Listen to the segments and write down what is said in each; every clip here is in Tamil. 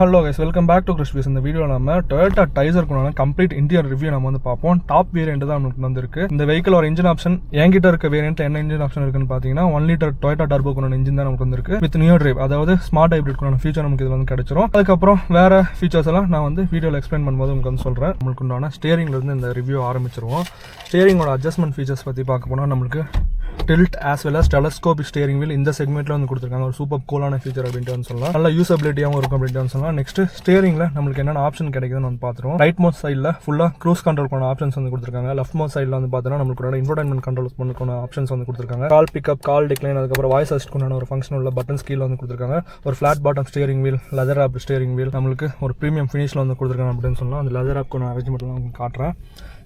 Hello guys welcome back to Crispies இந்த வீடியோ நம்ம டொயோட்டா டைசருக்குனால கம்ப்ளீட் இந்தியன் ரிவ்யூ நம்ம வந்து பார்ப்போம். டாப் வேரியன்ட் தான் நமக்கு வந்திருக்கு. இந்த வெஹிக்கல் ஒரு இன்ஜின் ஆப்ஷன் என்கிட்ட இருக்க வேரியன்ட் என்ன இன்ஜின் ஆப்ஷன் இருக்குன்னு பார்த்தீங்கன்னா ஒன் லிட்டர் டொயோட்டா டர்போக்குனான இன்ஜின் தான் நமக்கு வந்திருக்கு. வித் நியூ டிரைவ் அதாவது ஸ்மார்ட் ஹைப்ரிட்குனான ஃபீச்சர் நமக்கு இது வந்து கிடைச்சிரும். அதுக்கப்புறம் வேற ஃபீச்சர்ஸ் எல்லாம் நான் வந்து வீடியோவில் எக்ஸ்பிளைன் பண்ணும்போது உங்களுக்கு வந்து சொல்கிறேன் நம்மளுக்கு உண்டான ஸ்டேரிங்ல இருந்து இந்த ரிவ்யூ ஆரம்பிச்சிருவோம். ஸ்டேரிங்கோட அட்ஜஸ்ட்மெண்ட் ஃபீச்சர்ஸ் பற்றி பார்க்க போனால் நம்மளுக்கு tilt as well as telescopic steering wheel இந்த செக்மெண்ட்ல வந்து கொடுத்துருக்காங்க. ஒரு சூப்பர் கூலான ஃபீச்சர் அப்படின்ட்டு வந்து சொல்லலாம். நல்ல யூசபிலிட்டியாகவும் இருக்கும் அப்படின்ட்டு வந்து சொல்லலாம். நெக்ஸ்ட் ஸ்டேரிங்ல நம்மளுக்கு என்னென்ன ஆப்ஷன் கிடைக்குதுன்னு வந்து பார்த்துருவோம். ரைட் மோஸ்ட் சைடில் ஃபுல்லாக க்ரூஸ் கண்ட்ரோல் பண்ண ஆப்ஷன்ஸ் வந்து கொடுத்துருக்காங்க. லெஃப்ட் மோஸ்ட் சைடில் வந்து பார்த்தீங்கன்னா நம்மளுக்கு இன்ஃபோடைன்மெண்ட் கண்ட்ரோல் பண்ண ஆப்ஷன்ஸ் வந்து கொடுத்துருக்காங்க. கால் பிக்கப் கால் டிக்ளைன் அதுக்கப்புறம் வாய்ஸ் அசிஸ்டுக்கான ஒரு ஃபங்க்ஷன் உள்ள பட்டன் கீழே வந்து கொடுத்துருக்காங்க. ஒரு flat bottom steering wheel leather of steering wheel நம்மளுக்கு ஒரு ப்ரீமியம் ஃபினிஷில் வந்து கொடுத்துருக்காங்க அப்படின்னு சொல்லலாம். அந்த லெதர் ஆப்க்கு நான் அரேஞ்ச்மெண்ட்லாம் உங்களுக்கு காட்டுறேன்.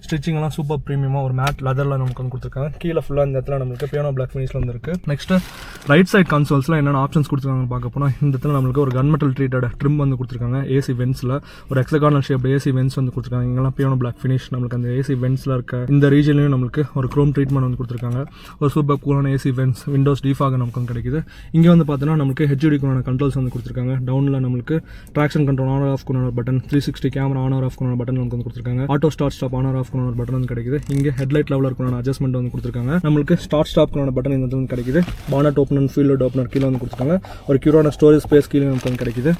ஸ்டிச்சிங்லாம் சூப்பர் ப்ரீமியமாக ஒரு மேட் லெதரில் நமக்கு வந்து கொடுத்துருக்காங்க. கீழே ஃபுல்லாக இந்த இடத்துல நம்மளுக்கு பியானோ பிளாக் ஃபினிஷில் வந்துருக்கு நெக்ஸ்ட்டு நெக்ஸ்ட் ரைட் சைட் கன்சோல்ஸில் என்னென்ன ஆப்ஷன்ஸ் கொடுத்துருக்காங்கன்னு பார்க்க போனால் இந்த இடத்துல நம்மளுக்கு ஒரு கன்மெட்டல் ட்ரீட்டட் ட்ரிம் வந்து கொடுத்துருக்காங்க. ஏசி வென்ஸில் ஒரு எக்ஸகார்னல் ஷேப் ஏசி வென்ஸ் வந்து கொடுத்துருக்காங்க. இங்கெல்லாம் பியானோ பிளாக் ஃபினிஷ் நம்மளுக்கு அந்த ஏசி வென்ஸில் இருக்க இந்த ரீஜன்லையும் நம்மளுக்கு ஒரு க்ரோம் ட்ரீட்மெண்ட் வந்து கொடுத்துருக்காங்க. ஒரு சூப்பர் கூலான ஏசி வென்ஸ் விண்டோஸ் டீஃபாக நமக்கு வந்து கிடைக்குது. இங்கே வந்து பார்த்தோன்னா நமக்கு ஹெச்டிக்குனான கண்ட்ரோல்ஸ் வந்து கொடுத்துருக்காங்க. டவுனில் நம்மளுக்கு traction control on off குனான button three sixty camera on off குனான button நமக்கு வந்து கொடுத்துருக்காங்க. Auto start stop on off ஒரு பட்டன் வந்து கிடைக்குது. இங்கே ஹெட்லைட் லெவலில் இருக்கணும் அட்ஜஸ்ட்மெண்ட் வந்து கொடுத்துருக்காங்க. நம்மளுக்கு ஸ்டார்ட் ஸ்டாப்க்கான பட்டன் இந்த வந்து கிடைக்குது. பானட் ஓப்பனர் ஃபீல்டு ஓப்பனர் கீழே வந்து கொடுத்துருக்காங்க. ஒரு க்யூரான ஸ்டோரேஜ் ஸ்பேஸ் கீழே நமக்கு வந்து கிடைக்குது.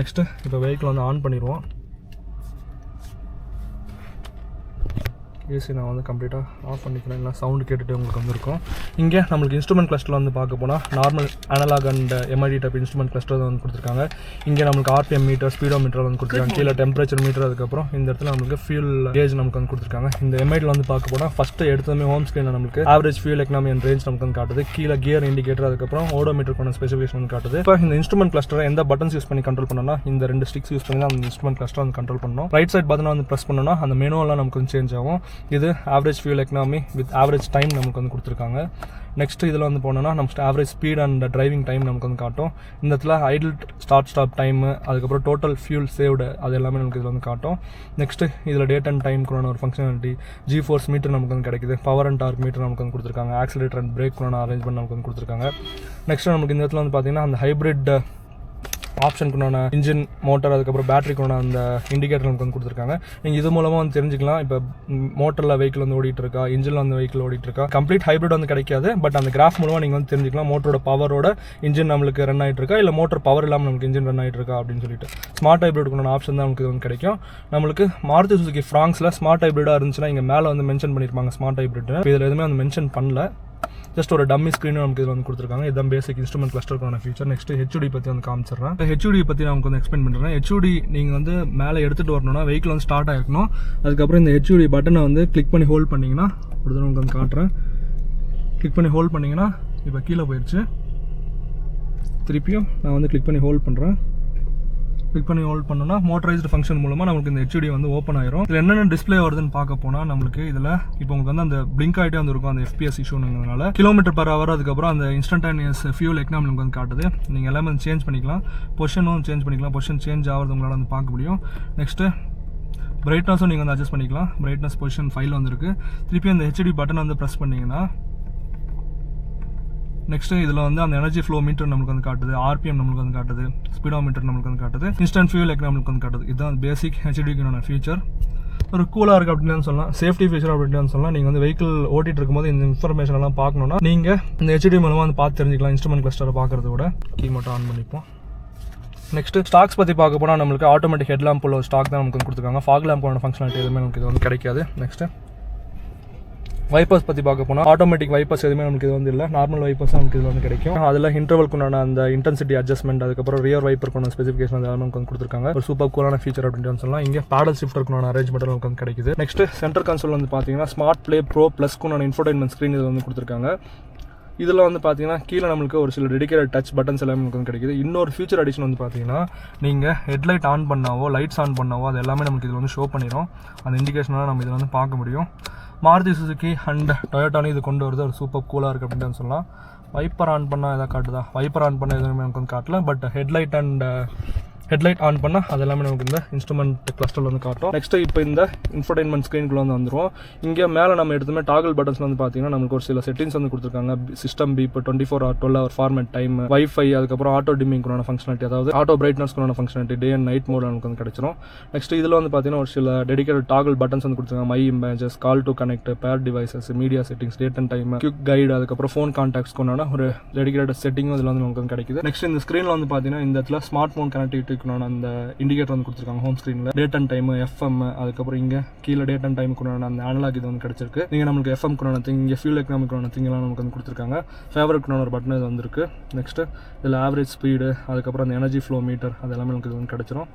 நெக்ஸ்ட்டு இப்போ வெஹிக்கிள் வந்து ஆன் பண்ணிடுவோம். ஏசி நான் வந்து கம்ப்ளீட்டாக ஆஃப் பண்ணிக்கிறேன். இல்லை சவுண்டு கேட்டுட்டு உங்களுக்கு வந்துருக்கும். இங்கே நம்மளுக்கு இன்ஸ்ட்ருமெண்ட் கிளஸ்டர் வந்து பார்க்க போனால் normal analog and MID type instrument cluster வந்து கொடுத்துருக்காங்க. இங்கே நம்மளுக்கு ஆர்பிஎம் மீட்டர் ஸ்பீடோ மீட்டர் வந்து கொடுத்துருக்காங்க. கீழே டெம்பரேச்சர் மீட்டர் அதுக்கப்புறம் இந்த இடத்துல நம்மளுக்கு ஃபியூல் கேஜ் நமக்கு வந்து கொடுத்துருக்காங்க. இந்த எம்ஐடியில் வந்து பார்க்க போனால் ஃபஸ்ட்டு எடுத்ததுமே ஹோம் ஸ்க்ரீனில் நமக்கு average fuel economy and range நமக்கு வந்து காட்டுது. கீழே கியர் இண்டிகேட்டர் அதுக்கப்புறம் ஓடோ மீட்டருக்கான ஸ்பெசிஃபிகேஷன் வந்து காட்டுது. இப்போ இந்த இன்ஸ்ட்ருமெண்ட் கிளஸ்டரை எந்த பட்டன்ஸ் யூஸ் பண்ணி கண்ட்ரோல் பண்ணனா இந்த ரெண்டு ஸ்டிக்ஸ் யூஸ் பண்ணி தான் அந்த இன்ஸ்ட்ருமெண்ட் கிளஸ்டர் வந்து கண்ட்ரோல் பண்ணணும். ரைட் சைட் பார்த்தீங்கன்னா வந்து ப்ரெஸ் பண்ணோம்னா அந்த மெனுவெல்லாம் நமக்கு வந்து சேஞ்ச் ஆகும். இது average fuel economy with average time நமக்கு வந்து கொடுத்துருக்காங்க. நெக்ஸ்ட் இதில் வந்து போனோம்னா நம்ம average speed and driving time நமக்கு வந்து காட்டும். இந்த இடத்துல ஐடில் ஸ்டார்ட் ஸ்டாப் டைமு அதுக்கப்புறம் டோட்டல் ஃபியூல் சேவ்டு அது எல்லாமே நமக்கு இதில் வந்து காட்டும். நெக்ஸ்ட் இதில் டேட் அண்ட் டைம்க்குறான ஒரு ஃபங்க்ஷனாலிட்டி ஜி ஃபோர்ஸ் மீட்டர் நமக்கு வந்து கிடைக்குது. பவர் அண்ட் டார்க் மீட்டர் நமக்கு வந்து கொடுத்துருக்காங்க. ஆக்சிலேட்டர் அண்ட் பிரேக்குறான அரேஞ்ச்மெண்ட் நமக்கு வந்து கொடுத்துருக்காங்க. நெக்ஸ்ட் நமக்கு இந்த இடத்துல வந்து பார்த்தீங்கன்னா அந்த ஹைப்ரிட் ஆப்ஷனுக்குண்டான இன்ஜின் மோட்டர் அதுக்கப்புறம் பேட்டரிக்குண்டான அந்த இண்டிகேட்டர் நமக்கு வந்து கொடுத்துருக்காங்க. நீங்கள் இது மூலமாக வந்து தெரிஞ்சுக்கலாம். இப்போ மோட்டரில் வெஹிக்கிள் வந்து ஓடிட்டு இருக்கா இன்ஜினில் வந்து வெஹிக்கிள் ஓடிட்டு இருக்கா. கம்ப்ளீட் ஹைப்ரிட் வந்து கிடைக்காது. பட் அந்த கிராஃப் மூலமாக நீங்கள் வந்து தெரிஞ்சுக்கலாம். மோட்டரோட பவரோட இன்ஜின் நம்மளுக்கு ரன் ஆகிட்டு இருக்கா இல்லை மோட்டர் பவர் இல்லாமல் நமக்கு இன்ஜின் ரன் ஆகிட்டு இருக்கா அப்படின்னு சொல்லிட்டு. ஸ்மார்ட் ஹைப்ரிடுக்குண்டான ஆப்ஷன் தான் நமக்கு இது வந்து கிடைக்கும். நம்மளுக்கு மாருதி சுசுகி ஃப்ராங்ஸில் ஸ்மார்ட் ஹைப்ரிடாக இருந்துச்சுன்னா இங்கே மேலே வந்து மென்ஷன் பண்ணியிருப்பாங்க ஸ்மார்ட் ஹைப்ரிட்னு இதில் எதுவுமே வந்து மென்ஷன் பண்ணல. ஜஸ்ட் ஒரு டம்மி ஸ்க்ரீனும் நமக்கு இதில் வந்து கொடுத்துருக்காங்க. இதுதான் பேசிக் இன்ஸ்ட்ருமெண்ட் கிளஸ்டருக்கான ஃபீச்சர் நெக்ஸ்ட் ஹெச்டி பற்றி வந்து காமிச்சிடுறேன். இப்போ ஹெச்டி பற்றி நான் வந்து எக்ஸ்பிளைன் பண்ணுறேன் ஹெச்டி நீங்கள் வந்து மேலே எடுத்துகிட்டு வரணும்னா வெஹிக்கிள் வந்து ஸ்டார்ட் ஆகிருக்கணும் அதுக்கப்புறம் இந்த ஹெச்டி பட்டனை வந்து கிளிக் பண்ணி ஹோல்ட் பண்ணிங்கன்னா ஒரு தடவை உங்களுக்கு வந்து காட்டுறேன். கிளிக் பண்ணி ஹோல்ட் பண்ணிங்கன்னா இப்போ கீழே போயிடுச்சு திருப்பியும் நான் வந்து கிளிக் பண்ணி ஹோல்ட் பண்ணுறேன் கிளிக் பண்ணி ஹோல்ட் பண்ணோம்னா மோட்டரைஸ்டு ஃபங்க்ஷன் மூலமாக நமக்கு இந்த ஹெச்டி வந்து ஓப்பன் ஆயிரும். இதில் என்னென்ன டிஸ்ப்ளே வருதுன்னு பார்க்க போனால் நம்மளுக்கு இதில் இப்போ உங்களுக்கு வந்து அந்த பிளிங்க் ஆகிட்டே வந்துருக்கும் அந்த எஃபிஎஸ் இஷ்யூங்கிறதுனால கிலோமீட்டர் பர் ஹவர் அதுக்கப்புறம் அந்த இன்ஸ்டன்டானியஸ் ஃபியூல் எக்கனாமி நமக்கு வந்து காட்டுது. நீங்கள் எல்லாமே வந்து சேஞ்ச் பண்ணிக்கலாம். பொஷனும் சேஞ்ச் பண்ணிக்கலாம். பொஷன் சேஞ்ச் ஆகிறது உங்களால் வந்து பார்க்க முடியும். நெக்ஸ்ட்டு பிரைட்னஸும் நீங்கள் வந்து அட்ஜஸ்ட் பண்ணிக்கலாம். பிரைட்னஸ் பொசிஷன் ஃபைல் வந்துருக்கு. திருப்பி அந்த ஹெச்டி பட்டன் வந்து ப்ரெஸ் பண்ணிங்கன்னா நெக்ஸ்ட்டு இதில் வந்து அந்த எனர்ஜி ஃப்ளோ மீட்டர் நம்மளுக்கு வந்து காட்டுது ஆர்பிஎம் நம்மளுக்கு வந்து காட்டுது ஸ்பீடோ மீட்டர் நம்மளுக்கு வந்து காட்டுது இன்ஸ்டன்ட் ஃபியூல் எக்கனாமி நம்மளுக்கு வந்து காட்டுது. இதுதான் பேசிக் ஹெச்டிக்கான ஃபீச்சர் ஒரு கூலாக இருக்குது அப்படின்னு சொல்லலாம். சேஃப்டி ஃபீச்சர் அப்படின்னு சொல்லலாம். நீங்கள் வந்து வெஹிக்கிள் ஓட்டிட்டு இருக்கும்போது இந்த இன்ஃபர்மேஷன் எல்லாம் பார்க்கணுன்னா நீங்கள் இந்த ஹெச்டி மூலமாக வந்து பார்த்து தெரிஞ்சுக்கலாம் இன்ஸ்ட்ருமெண்ட் கிளஸ்டரை பார்க்கறத விட கீ மட்டும் ஆன் பண்ணிப்போம். நெக்ஸ்ட் ஸ்டாக்ஸ் பற்றி பார்க்க போனால் நம்மளுக்கு ஆட்டோமேட்டிக் ஹெட் லேம்ப் உள்ள ஸ்டாக் தான் நமக்கு கொடுத்துருக்காங்க. ஃபாக் லேம்போட ஃபங்க்ஷனாலிட்டி எதுவுமே நமக்கு இது வந்து கிடைக்காது. நெக்ஸ்ட்டு வைப்பர்ஸ் பற்றி பார்க்க போனால் ஆட்டோமேட்டிக் வைப்பர்ஸ் எதுவுமே நமக்கு இது வந்து இல்லை. நார்மல் வைப்பர்ஸ் நமக்கு இது வந்து கிடைக்கும். அதில் இன்டர்வல்க்குண்டான அந்த இன்டென்சிட்டி அட்ஜஸ்ட்மெண்ட் அதுக்கப்புறம் ரியர் வைப்பருக்கான ஸ்பெசிஃபிகேஷன் அது நமக்கு வந்து கொடுத்துருக்காங்க. ஒரு சூப்பர் கூலான ஃபீச்சர் அப்படின்னு சொல்லலாம். இங்கே பேடல் ஷிஃப்டருக்கான அரேஞ்ச்மெண்ட் நமக்கு வந்து கிடைக்குது. நெக்ஸ்ட் சென்டர் கன்சோல் வந்து பார்த்தீங்கன்னா ஸ்மார்ட் ப்ளே ப்ரோ ப்ளஸ்க்குண்டான இன்ஃபர்டைன்மெண்ட் ஸ்க்ரீன் இது வந்து கொடுத்துருக்காங்க. இதில் வந்து பார்த்தீங்கன்னா கீழே நம்மளுக்கு ஒரு சில டெடிக்கேட் டச் பட்டன்ஸ் எல்லாமே நமக்கு வந்து கிடைக்குது. இன்னொரு ஃபியூச்சர் அடிஷன் வந்து பார்த்தீங்கன்னா நீங்கள் ஹெட்லைட் ஆன் பண்ணாவோ லைட்ஸ் ஆன் பண்ணாவோ அது எல்லாமே நமக்கு இதில் வந்து ஷோ பண்ணிடும் அந்த இண்டிகேஷனாக நம்ம இதில் வந்து பார்க்க முடியும். மாருதி சுசுக்கி அண்ட் டொயோட்டானு இது கொண்டு வருது ஒரு சூப்பர் கூலாக இருக்குது அப்படின்னு சொல்லலாம். வைப்பர் ஆன் பண்ணால் எதாவது காட்டுதா? வைப்பர் ஆன் பண்ண எதுவுமே நமக்கு வந்து காட்டல. But headlight and headlight on பண்ணால் அது எல்லாமே நமக்கு இந்த இன்ஸ்ட்ருமெண்ட் கிளஸ்டரில் வந்து காட்டும். நெக்ஸ்ட் இப்போ இந்த இன்ஃபர்டைன்மெண்ட் ஸ்க்ரீனுக்குள்ள வந்து வந்துடும் இங்கே மேலே நம்ம எடுத்துமே டாகல் பட்டன்ஸ் வந்து பார்த்தீங்கன்னா நமக்கு ஒரு சில செட்டிங்ஸ் வந்து கொடுத்துருக்காங்க. System beep twenty four twelve hour format time wifi அதுக்கப்புறம் ஆட்டோ டிமிங்க்குறான ஃபங்க்ஷனாலிட்டி அதாவது auto பிரைட்னஸ்க்குறான functionality day and night mode நமக்கு வந்து கிடச்சிரும். நெக்ஸ்ட் இதில் வந்து பார்த்தீங்கன்னா ஒரு சில டெடிக்கேட் டாகல் பட்டன்ஸ் வந்து கொடுத்துருக்காங்க. My images call to connect pair devices media settings date and time quick guide அதுக்கப்புறம் ஃபோன் கான்டாக்ட்ஸ் கொண்டாட ஒரு டெடிகேட்டட் செட்டிங்கும் இதில் வந்து நமக்கு வந்து கிடைக்குது. நெக்ஸ்ட் இந்த ஸ்க்ரீனில் வந்து பார்த்தீங்கன்னா இந்த இடத்துல ஸ்மார்ட் ஃபோன் இருக்கணும்னு அந்த இண்டிகேட்டர் வந்து கொடுத்துருக்காங்க ஹோம் ஸ்க்ரீனில் டேட் அண்ட் டைம் எஃப்எம் அதுக்கப்புறம் இங்கே கீழே டேட் அண்ட் டைமுக்குனான அந்த அனலாக் இது வந்து கிடச்சிருக்கு. நீங்கள் நம்மளுக்கு எஃப்எம் குனான திங் இங்கே ஃபியூல் எக்கனாமிக்கான திங் எல்லாம் நமக்கு வந்து கொடுத்துருக்காங்க. ஃபேவரட்க்குனான ஒரு பட்டன் இது வந்துருக்கு. நெக்ஸ்ட்டு இதில் ஆவரேஜ் ஸ்பீடு அதுக்கப்புறம் அந்த எனர்ஜி ஃப்ளோ மீட்டர் அது எல்லாமே நமக்கு இது வந்து கிடச்சிரும்.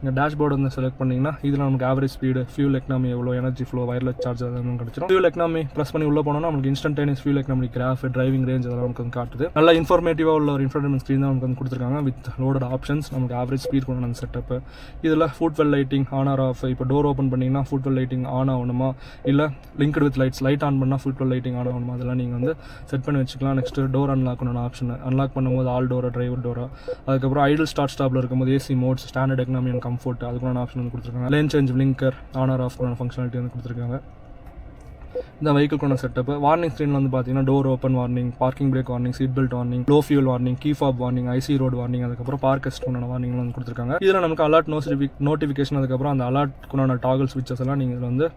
இங்கே டேஷ்போர்டு வந்து செலக்ட் பண்ணிங்கன்னா இதில் நமக்கு ஆவரேஜ் ஸ்பீடு ஃபியூல் எக்கனாமி எவ்வளோ எனர்ஜி ஃப்ளோ வயர்லெஸ் சார்ஜ் அதெல்லாம் கிடைச்சிடும் ஃபியூல் எக்கனாமி ப்ளஸ் பண்ணி உள்ள போனோம்னா நமக்கு instantaneous fuel economy graph driving range அதெல்லாம் நமக்கு வந்து காட்டுது. நல்லா இன்ஃபர்மேட்டிவாக உள்ள ஒரு இன்ஃபர்டைன்மெண்ட் ஸ்க்ரீன் தான் நமக்கு வந்து கொடுத்துருக்காங்க. வித் லோடட் ஆப்ஷன்ஸ் நமக்கு ஆவரேஜ் ஸ்பீட் கொண்டு அந்த செட்டப்பு இதில் foot well lighting on or off இப்போ டோர் ஓப்பன் பண்ணிங்கன்னா ஃபுட் வெல் லைட்டிங் ஆன் ஆகணுமா? இல்லை linked with lights light on பண்ணால் ஃபுட் வெல் லைட்டிங் ஆன் ஆகணுமா? அதெல்லாம் நீங்கள் வந்து செட் பண்ணி வச்சுக்கலாம். நெக்ஸ்ட் டோர் அன்லாக் பண்ணணும் ஆப்ஷன் அன்லாக் பண்ணும்போது ஆல் டோரா டிரைவர் டோரா அதுக்கப்புறம் ஐடில் ஸ்டார்ட் ஸ்டாப்பில் இருக்கும்போது AC modes standard economy comfort அதுக்குள்ள ஆப்ஷன் வந்து கொடுத்துருக்காங்க. Lane change linker on or off பண்ண ஃபங்க்ஷனாலிட்டி வந்து கொடுத்துருக்காங்க. இந்த வெஹிக்கிள்க்கான செட்டப் வார்னிங் ஸ்க்ரீனில் வந்து பார்த்தீங்கன்னா door open warning parking brake warning seat belt warning low fuel warning key fob warning icy road warning அதுக்கப்புறம் பார்க் உண்டான வார்னிங் வந்து கொடுத்துருக்காங்க. இதில் நமக்கு அலர்ட் நோட்டிஃபி நோட்டிஃபிகேஷன் அதுக்கப்புறம் அந்த அலர்ட்க்குண்டான டாகல் ஸ்விட்சஸ் எல்லாம் நீங்கள் இதில் வந்து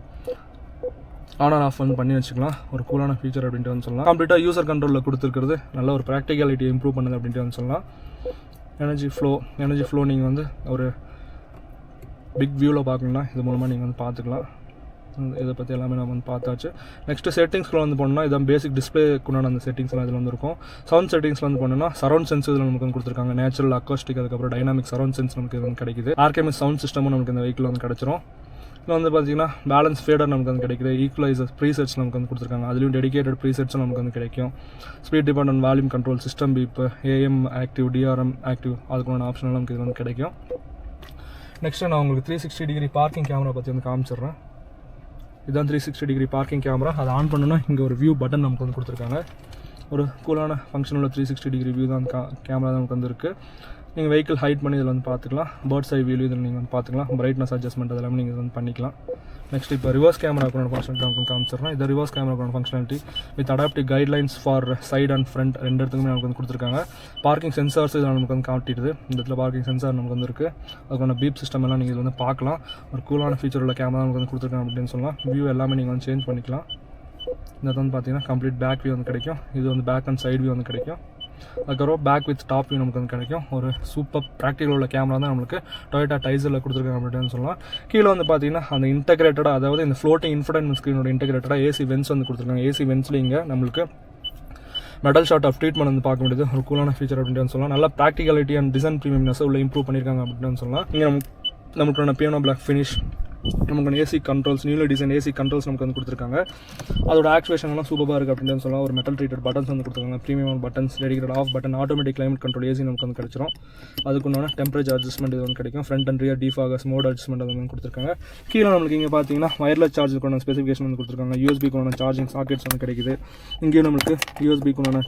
ஆன் ஆன் ஆஃப் வந்து பண்ணி வச்சுக்கலாம். ஒரு கூலான ஃபீச்சர் அப்படின்ட்டு வந்து சொல்லலாம். கம்ப்ளீட்டாக யூசர் கண்ட்ரோலில் கொடுத்துருக்கிறது. நல்ல ஒரு ப்ராக்டிகாலிட்டி இம்ப்ரூவ் பண்ணுது அப்படின்ட்டு வந்து சொல்லலாம். எனர்ஜி ஃப்ளோ எனர்ஜி ஃப்ளோ நீங்கள் வந்து ஒரு பிக் வியூவில் பார்க்கணும்னா இது மூலமாக நீங்கள் வந்து பார்த்துக்கலாம். இதை பற்றி எல்லாமே நம்ம வந்து பார்த்தாச்சு. நெக்ஸ்ட்டு செட்டிங்ஸ்க்குள்ள வந்து போனோம்னா இதான் பேசிக் டிஸ்பிளேக்குண்டான அந்த செட்டிங்ஸ்லாம் இதில் வந்து இருக்கும் சவுண்ட் செட்டிங்ஸில் வந்து போனோம்னா சரௌண்ட் சென்ஸ் இதில் நமக்கு வந்து கொடுத்துருக்காங்க. நேச்சுரல் அக்காஸ்டிக் அதுக்கப்புறம் டைனாமிக் சரௌண்ட் சென்ஸ் நமக்கு இது வந்து கிடைக்குது. ஆர்கேமிக் சவுண்ட் சிஸ்டமும் நமக்கு இந்த வெஹிக்கிள் வந்து கிடச்சிரும். இதில் வந்து பார்த்தீங்கன்னா பேலன்ஸ் ஃபேடர் நமக்கு வந்து கிடைக்குது. ஈக்குவலைசர் ப்ரீசெட்ஸ் நமக்கு வந்து கொடுத்துருக்காங்க. அதுலேயும் டெடிகேட்டட் ப்ரீசெட்ஸும் நமக்கு வந்து கிடைக்கும். Speed depend volume control system beep AM active DRM active அதுக்குள்ள ஆப்ஷன் நமக்கு இது வந்து கிடைக்கும். நெக்ஸ்ட்டு நான் உங்களுக்கு three sixty degree parking camera பற்றி வந்து காமிச்சிடுறேன். இதுதான் three sixty degree parking camera அதை ஆன் பண்ணணும்னா இங்கே ஒரு வியூ பட்டன் நமக்கு வந்து கொடுத்துருக்காங்க. ஒரு கூலான ஃபங்க்ஷனில் த்ரீ சிக்ஸ்டி டிகிரி வியூ தான் கேமரா தான் நமக்கு வந்துருக்கு. நீங்கள் வெஹிக்கிள் ஹைட் பண்ணி இதில் வந்து பார்த்துக்கலாம் பேர்ட்ஸ் ஐ வியூ இதில் நீங்கள் வந்து பார்த்துக்கலாம் பிரைட்னஸ் அட்ஜஸ்ட்மெண்ட் அதெல்லாம் நீங்கள் வந்து பண்ணிக்கலாம். நெக்ஸ்ட் இப்போ ரிவர்ஸ் கேமரா கூட ஃபங்க்ஷனாலிட்டி நமக்கு காமிச்சிடலாம் இது ரிவர்ஸ் கேமரா கூட functionality with adaptive guidelines for side and front ரெண்டு இடத்துக்குமே நமக்கு வந்து கொடுத்துருக்காங்க. பார்க்கிங் சென்சார்ஸ் இதில் நமக்கு வந்து காட்டிடுது. இந்த இடத்துல பார்க்கிங் சென்சார் நமக்கு வந்து இருக்குது அதுக்கான பீப் சிஸ்டம் எல்லாம் நீங்கள் இதில் வந்து பார்க்கலாம். ஒரு கூலான ஃபீச்சர் உள்ள கேமரா நமக்கு வந்து கொடுத்துருக்காங்க அப்படின்னு சொல்லலாம். வியூ எல்லாமே நீங்கள் வந்து சேஞ்ச் பண்ணிக்கலாம். இந்த வந்து பார்த்தீங்கன்னா கம்ப்ளீட் பேக் வியூ வந்து கிடைக்கும். இது வந்து பேக் அண்ட் சைடு வியூ வந்து கிடைக்கும். அதுக்கப்புறம் பேக் வித் டாப் வியூ நமக்கு வந்து கிடைக்கும். ஒரு சூப்பர் ப்ராக்டிக்கல் உள்ள கேமரா தான் நம்மளுக்கு டொயோட்டா டைசரில் கொடுத்துருக்காங்க அப்படின்னு சொல்லலாம். கீழே வந்து பார்த்தீங்கன்னா அந்த இன்டகிரேட்டடாக அதாவது இந்த ஃப்ளோட்டிங் இன்ஃபர்டைன்மெண்ட் ஸ்க்ரீனோட இன்டகிரேட்டடாக ஏசி வென்ஸ் வந்து கொடுத்துருக்காங்க. ஏசி வென்ஸில் இங்கே நம்மளுக்கு மெடல் ஷாட் ஆஃப் ட்ரீட்மெண்ட் வந்து பார்க்க முடியுது. ஒரு கூலான ஃபீச்சர் அப்படின்னு சொல்லலாம். நல்ல ப்ராக்டிகாலிட்டி அண்ட் டிசைன் ப்ரீமியம்னஸ் உள்ள இம்ப்ரூவ் பண்ணியிருக்காங்க அப்படின்னு சொல்லலாம். இங்கே நமக்கு நம்மளுக்கான பியானோ பிளாக் ஃபினிஷ் நமக்கு ஏசி கண்ட்ரோல்ஸ் நியூல டிசைன் ஏசி கண்ட்ரோல்ஸ் நமக்கு வந்து கொடுத்துருக்காங்க. அதோட ஆக்சுவேஷன்லாம் சூப்பராக இருக்குது அப்படின்னு சொல்லலாம். ஒரு மெட்டல் ட்ரீட்டட் பட்டன்ஸ் வந்து கொடுத்துருக்காங்க. Premium buttons dedicate off button automatic climate control AC நமக்கு வந்து கிடைச்சிரும். அதுக்குண்டான டெம்பரேச்சர் அட்ஜஸ்ட்மெண்ட் இது வந்து கிடைக்கும். Front and rear defoggers mode adjustment அது வந்து கொடுத்துருக்காங்க. கீழே நம்மளுக்கு இங்கே பார்த்தீங்கன்னா வயர்லெஸ் சார்ஜுக்கான ஸ்பெசிஃபிகேஷன் வந்து கொடுத்துருக்காங்க. யூஎஸ்பிக்குண்டான சார்ஜிங் சாக்கெட்ஸ் வந்து கிடைக்குது. இங்கேயும் நம்மளுக்கு யூஎஸ்பிக்குண்டான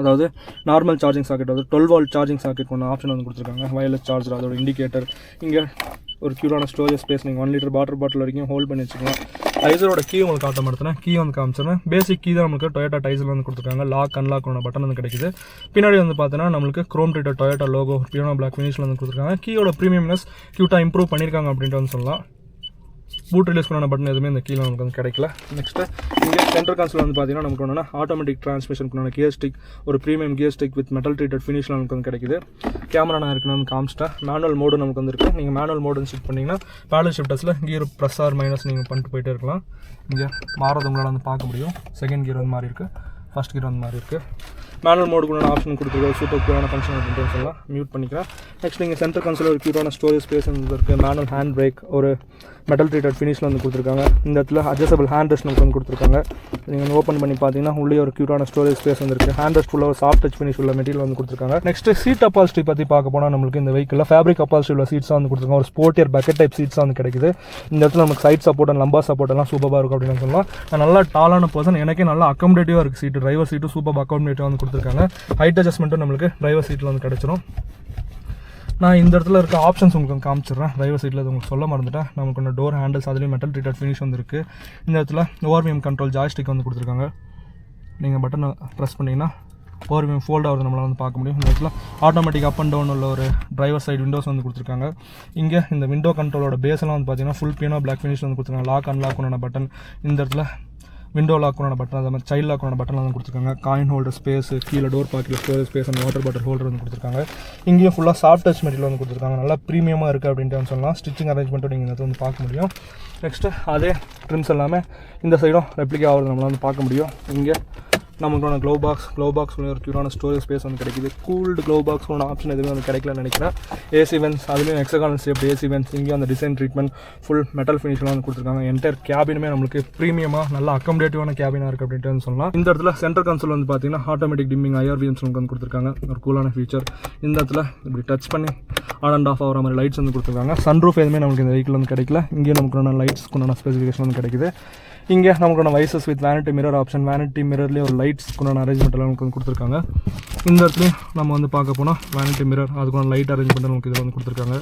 அதாவது நார்மல் சார்ஜிங் சாக்கெட் அதாவது டுவெல் வால் சார்ஜிங் சாக்கெட் ஒன்று ஆப்ஷன் வந்து கொடுத்துருக்காங்க. வயர்லெஸ் சார்ஜர் அதோட இண்டிகேட்டர் இங்கே ஒரு க்யூரான ஸ்டோரேஜ் ஸ்பேஸ் நீங்கள் ஒன் லிட்டர் வாட்டர் பாட்டில் வரைக்கும் ஹோல்ட் பண்ணி வச்சுக்கலாம். டைசரோட கீ உங்களுக்கு காட்ட மாட்டேன் கீ வந்து காமிச்சிடுறேன் பேசிக் கீ தான் நமக்கு டொயோட்டா டைசர் வந்து கொடுத்துருக்காங்க. லாக் அன்லாக் ஒன்று பட்டன் வந்து கிடைக்குது. பின்னாடி வந்து பார்த்தீங்கன்னா நம்மளுக்கு chrome treated Toyota logo piano black ஃபினிஷில் வந்து கொடுத்துருக்காங்க. கீயோட ப்ரீமியம்னஸ் க்யூட்டாக இம்ப்ரூவ் பண்ணியிருக்காங்க அப்படின்ட்டு வந்து சொல்லலாம். பூட் ரிலீஸ் பண்ண பட்டன் எதுவுமே இந்த கீழே நமக்கு வந்து கிடைக்கல. நெக்ஸ்ட்டு இங்கே சென்டர் கான்சல் வந்து பார்த்தீங்கன்னா நமக்கு ஒன்றுனா ஆட்டோமேட்டிக் டிரான்ஸ்மிஷனுக்குனான கியர் ஸ்டிக் ஒரு premium gear stick with metal treated ஃபினிஷில் நமக்கு வந்து கிடைக்குது. கேமரா நான் இருக்குன்னு வந்து காமிச்சிட்டேன். மேனுவல் மோடு நமக்கு வந்து இருக்குது நீங்கள் மேனுவல் மோடுன்னு செட் பண்ணிங்கன்னா பேடல் ஷிஃப்டர்ஸில் கியர் ப்ளஸ் ஆர் மைனஸ் நீங்கள் பண்ணிட்டு போயிட்டே இருக்கலாம். இங்கே மாறது உங்களால் வந்து பார்க்க முடியும். செகண்ட் கியர் வந்து மாதிரி இருக்குது ஃபஸ்ட் கியர் வந்து மாதிரி இருக்குது மேனுவல் மோடுக்குள்ள ஆப்ஷன் கொடுத்துருக்கோம் சூப்பர் க்யூரான ஃபங்க்ஷன் அப்படின்னு சொல்லலாம். மியூட் பண்ணிக்கிறேன் நெக்ஸ்ட் நீங்கள் சென்டர் கன்சோல் ஒரு க்யூரான ஸ்டோரேஜ் ஸ்பேஸ் இருக்குது மேனுவல் ஹேண்ட் பிரேக் ஒரு மெட்டல் ட்ரீட்டட் ஃபினிஷில் வந்து கொடுத்துருக்காங்க. இந்த இடத்துல அட்ஜஸ்டபிள் ஹேண்ட் ரெஸ்ட் நமக்கு வந்து கொடுத்துருக்காங்க. நீங்கள் ஓப்பன் பண்ணி பார்த்தீங்கன்னா உள்ளே ஒரு க்யூரான ஸ்டோரேஜ் ஸ்பேஸ் வந்துருக்கு ஹேண்ட் ரெஸ்ட் உள்ள ஒரு சாஃப்ட் டச் ஃபினிஷ் உள்ள மெட்டீரியல் வந்து கொடுத்துருக்காங்க. நெக்ஸ்ட் சீட் அப்பால்ஸ்டி பற்றி பார்க்க போனால் நம்மளுக்கு இந்த வெஹிக்கிளில் ஃபேப்ரிக் அப்பால்ஸ்டி உள்ள சீட்ஸ் வந்து கொடுத்துருக்காங்க. ஒரு ஸ்போர்ட்டியர் பக்கெட் டைப் சீட்ஸ் வந்து கிடைக்குது. இந்த இடத்துல நமக்கு side support and lumbar support எல்லாம் சூப்பராக இருக்கும் அப்படின்னு சொல்லலாம். நல்லா டாலான பர்சன் எனக்கே நல்லா அக்கமடேட்டிவாக இருக்குது சீட்டு டிரைவர் சீட்டு சூப்பர் அக்கமடேட்டிவாக வந்து கொடுத்துருக்காங்க. ஹைட் அட்ஜஸ்ட்மெண்ட்டும் நம்மளுக்கு டிரைவர் சீட்டில் வந்து கிடச்சிரும். நான் இந்த இடத்துல இருக்க ஆப்ஷன்ஸ் உங்களுக்கு காமிச்சிடுறேன். டிரைவர் சீட்டில் அது உங்களுக்கு சொல்ல மறந்துட்டேன். நமக்கு ஒன்று டோர் ஹேண்டில்ஸ் அதுலேயும் மெட்டல் ட்ரீட்டட் ஃபினிஷ் வந்துருக்கு. இந்த இடத்துல ஓஆர்விஎம் கண்ட்ரோல் ஜாய்ஸ்டிக் வந்து கொடுத்துருக்காங்க. நீங்கள் பட்டனை ப்ரெஸ் பண்ணிங்கன்னா ஓவர்வியம் ஃபோல்ட் ஆகுது நம்மளால் வந்து பார்க்க முடியும். இந்த இடத்துல ஆட்டோமேட்டிக் அப் அண்ட் டவுன் உள்ள ஒரு டிரைவர் சைடு விண்டோஸ் வந்து கொடுத்துருக்காங்க. இங்கே இந்த விண்டோ கண்ட்ரோலோட பேஸ்லாம் வந்து பார்த்தீங்கன்னா ஃபுல் பியனோ பிளாக் ஃபினிஷ் வந்து கொடுத்துருக்காங்க. லாக் அன்லாக் பண்ண பட்டன் இந்த இடத்துல விண்டோ லாக்கோட பட்டன் அந்த மாதிரி சைல்ட் லாக்கோட பட்டன் வந்து கொடுத்துருக்காங்க. காயின் ஹோல்டர் ஸ்பேஸ் கீழே டோர் பாக்கெட் ஸ்டோரேஜ் ஸ்பேஸ் அந்த வாட்டர் பாட்டில் ஹோல்டர் வந்து கொடுத்துருக்காங்க. இங்கேயும் ஃபுல்லாக சாஃப்ட் டச் மெட்டீரியல் வந்து கொடுத்துருக்காங்க. நல்லா ப்ரீமியமாக இருக்குது அப்படின்ட்டு வந்து சொல்லலாம். ஸ்டிச்சிங் அரேஞ்ச்மெண்ட்டும் நீங்கள் இந்த வந்து பார்க்க முடியும். நெக்ஸ்ட்டு அதே ட்ரிம்ஸ் எல்லாமே இந்த சைடும் ரெப்ளிகா ஆகுது நம்மளால் வந்து பார்க்க முடியும். இங்கே நமக்கான க்ளோ பாக்ஸ் க்ளோ பாக்ஸ் ஒரு க்யூரான ஸ்டோரேஜ் ஸ்பேஸ் வந்து கிடைக்குது. கூல்டு க்ளோ பாக்ஸ் ஒன்று ஆப்ஷன் எதுவுமே வந்து கிடைக்கலன்னு நினைக்கிறேன். ஏசி வென்ஸ் அதுலேயும் எக்ஸகான் சேஃப்டி ஏசி வென்ஸ் இங்கேயும் அந்த டிசைன் ட்ரீட்மெண்ட் ஃபுல் மெட்டல் ஃபினிஷ்லாம் வந்து கொடுத்துருக்காங்க. என்டையர் கேபினுமே நம்மளுக்கு ப்ரீமியமாக நல்ல அக்கமடேட்டிவான கேபினாக இருக்குது அப்படின்ட்டு வந்து சொல்லலாம். இந்த இடத்துல சென்டர் கன்சோல் வந்து பார்த்தீங்கன்னா ஆட்டோமேட்டிக் டிம்மிங் ஐஆர்விஎம்ஸ் நமக்கு வந்து கொடுத்துருக்காங்க. ஒரு கூலான ஃபீச்சர் இந்த இடத்துல இப்படி டச் பண்ணி ஆன் அண்ட் ஆஃப் ஆகிற மாதிரி லைட்ஸ் வந்து கொடுத்துருக்காங்க. சன்ரூஃப் எதுவுமே நமக்கு இந்த வெஹிக்கிள் வந்து கிடைக்கல. இங்கேயும் நமக்கு லைட்ஸ்க்குண்டான ஸ்பெசிஃபிகேஷன் வந்து கிடைக்குது. இங்கே நமக்கான vices with vanity mirror option vanity மிரர்லேயே ஒரு லைட்ஸ்க்குண்டான அரேஞ்ச்மெண்ட் எல்லாம் நமக்கு வந்து கொடுத்துருக்காங்க. இந்த இடத்துலையும் நம்ம வந்து பார்க்க போனால் வேனிட்டி மிரர் அதுக்கான லைட் அரேஞ்ச்மெண்ட் நமக்கு இதில் வந்து கொடுத்துருக்காங்க.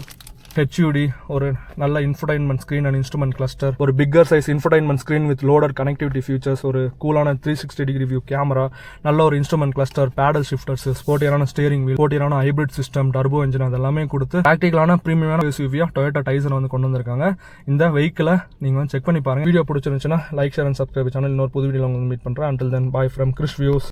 ஹெச்யூடி ஒரு நல்ல infotainment screen and instrument cluster ஒரு bigger size infotainment screen with loaded connectivity features ஒரு கூலான three sixty degree view camera நல்ல ஒரு இன்ஸ்ட்ருமெண்ட் கிளஸ்டர் பேடல் ஷிஃப்டர்ஸ் ஸ்போர்ட்டியரான ஸ்டேரிங் வீல் ஸ்போர்ட்டியரான ஹைபிரிட் சிஸ்டம் டர்போ இன்ஜின் அதெல்லாமே கொடுத்து ப்ராக்டிகலான ப்ரீமியமான எஸ்யூவியாக டொயோட்டா டைசன் வந்து கொண்டு வந்திருக்காங்க. இந்த வெஹிக்கிளை நீங்கள் வந்து செக் பண்ணி பாருங்க. வீடியோ பிடிச்சிருந்துச்சுன்னா like share and subscribe channel இன்னொரு புது வீடியோ வந்து மீட் பண்ணுறேன் until then bye from Chris Views